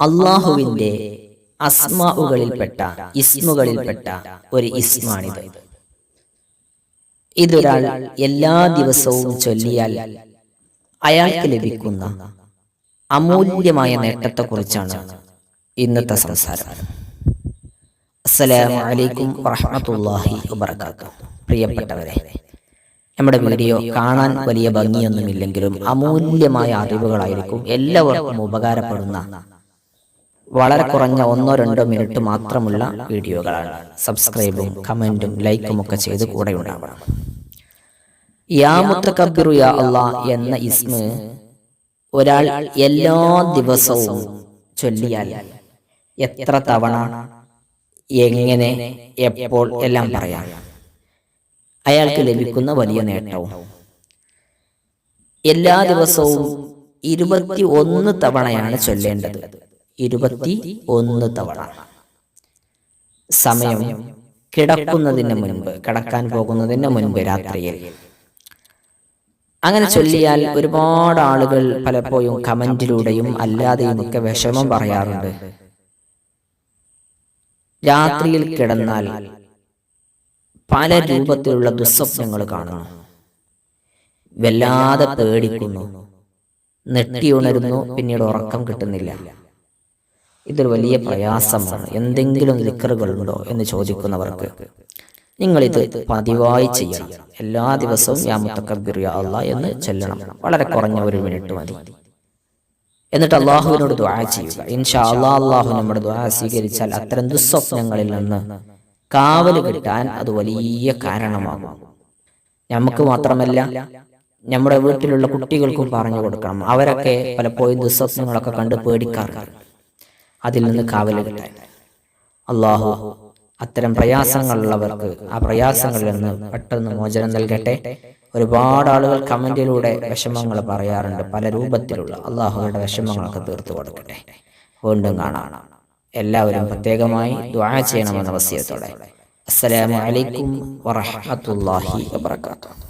അള്ളാഹുവിന്റെ അസ്മാവുകളിൽപ്പെട്ട ഇസ്മുകളിൽപ്പെട്ട ഒരു ഇസ്മാണിത്. ഇതൊരാൾ എല്ലാ ദിവസവും ചൊല്ലിയാൽ അയാൾക്ക് ലഭിക്കുന്ന അമൂല്യമായ നേട്ടത്തെക്കുറിച്ചാണ് ഇന്നത്തെ സംസാരം. അസ്സലാമു അലൈക്കും വറഹ്മത്തുള്ളാഹി വബറകാതുഹു. പ്രിയപ്പെട്ടവരെ നമ്മുടെ വീഡിയോ കാണാൻ വലിയ ഭംഗിയൊന്നുമില്ലെങ്കിലും അമൂല്യമായ അറിവുകളായിരിക്കും എല്ലാവർക്കും ഉപകാരപ്പെടുന്ന വളരെ കുറഞ്ഞ ഒന്നോ രണ്ടോ മിനിറ്റ് മാത്രമുള്ള വീഡിയോകളാണ്. സബ്സ്ക്രൈബും കമന്റും ലൈക്കും ഒക്കെ ചെയ്ത് കൂടെ ഉണ്ടാവണം. യാ മുത്തക്കബിറു യാ എന്ന ഇസ്മ ഒരാൾ എല്ലാ ദിവസവും ചൊല്ലിയാൽ എത്ര തവണ എങ്ങനെ എപ്പോൾ എല്ലാം പറയാം? അയാൾക്ക് ലഭിക്കുന്ന വലിയ നേട്ടവും. എല്ലാ ദിവസവും ഇരുപത്തി ഒന്ന് തവണയാണ് ചൊല്ലേണ്ടത്. ഇരുപത്തി ഒന്ന് തവണ. സമയം കിടക്കുന്നതിന് മുൻപ് കിടക്കാൻ പോകുന്നതിന് മുൻപ് രാത്രിയിൽ. അങ്ങനെ ചൊല്ലിയാൽ ഒരുപാട് ആളുകൾ പലപ്പോഴും കമന്റിലൂടെയും അല്ലാതെയും ഒക്കെ വിഷമം പറയാറുണ്ട്. രാത്രിയിൽ കിടന്നാൽ പല രൂപത്തിലുള്ള ദുസ്വപ്നങ്ങൾ കാണുന്നു. വല്ലാതെ പേടിക്കുന്നു. നെട്ടിയുണരുന്നു പിന്നീട് ഉറക്കം കിട്ടുന്നില്ല. ഇതൊരു വലിയ പ്രയാസമാണ്. എന്തെങ്കിലും ലിക്കറുകളുണ്ടോ എന്ന് ചോദിക്കുന്നവർക്ക് നിങ്ങളിത് പതിവായി ചെയ്യണം. എല്ലാ ദിവസവും യാ മുത്തക്കബിർ യാ അള്ളാ എന്ന് ചെല്ലണം. വളരെ കുറഞ്ഞ ഒരു മിനിറ്റ് മതി. എന്നിട്ട് അള്ളാഹുവിനോട് ദ്വാ ചെയ്യുക. ഇൻഷാ അള്ളാഹ് നമ്മുടെ ദ്വാ സ്വീകരിച്ചാൽ അത്തരം ദുസ്വപ്നങ്ങളിൽ നിന്ന് കാവൽ കിട്ടാൻ അത് വലിയ കാരണമാകും. നമുക്ക് മാത്രമല്ല നമ്മുടെ വീട്ടിലുള്ള കുട്ടികൾക്കും പറഞ്ഞു കൊടുക്കണം. അവരൊക്കെ പലപ്പോഴും ദുസ്വപ്നങ്ങളൊക്കെ കണ്ട് പേടിക്കാറുണ്ട്. അതിൽ നിന്ന് കാവൽ കിട്ടാൻ. അള്ളാഹു അത്തരം പ്രയാസങ്ങളുള്ളവർക്ക് ആ പ്രയാസങ്ങളിൽ നിന്ന് പെട്ടെന്ന് മോചനം നൽകട്ടെ. ഒരുപാട് ആളുകൾ കമന്റിലൂടെ വിഷമങ്ങൾ പറയാറുണ്ട്. പല രൂപത്തിലുള്ള അള്ളാഹുവിന്റെ വിഷമങ്ങളൊക്കെ തീർത്തു കൊടുക്കട്ടെ. വീണ്ടും കാണാം. എല്ലാവരും പ്രത്യേകമായി ദ്വാ ചെയ്യണമെന്ന വസ്യത്തോടെ. അസ്സലാമു അലൈക്കും വറഹ്മത്തുള്ളാഹി വബറകാതുഹു.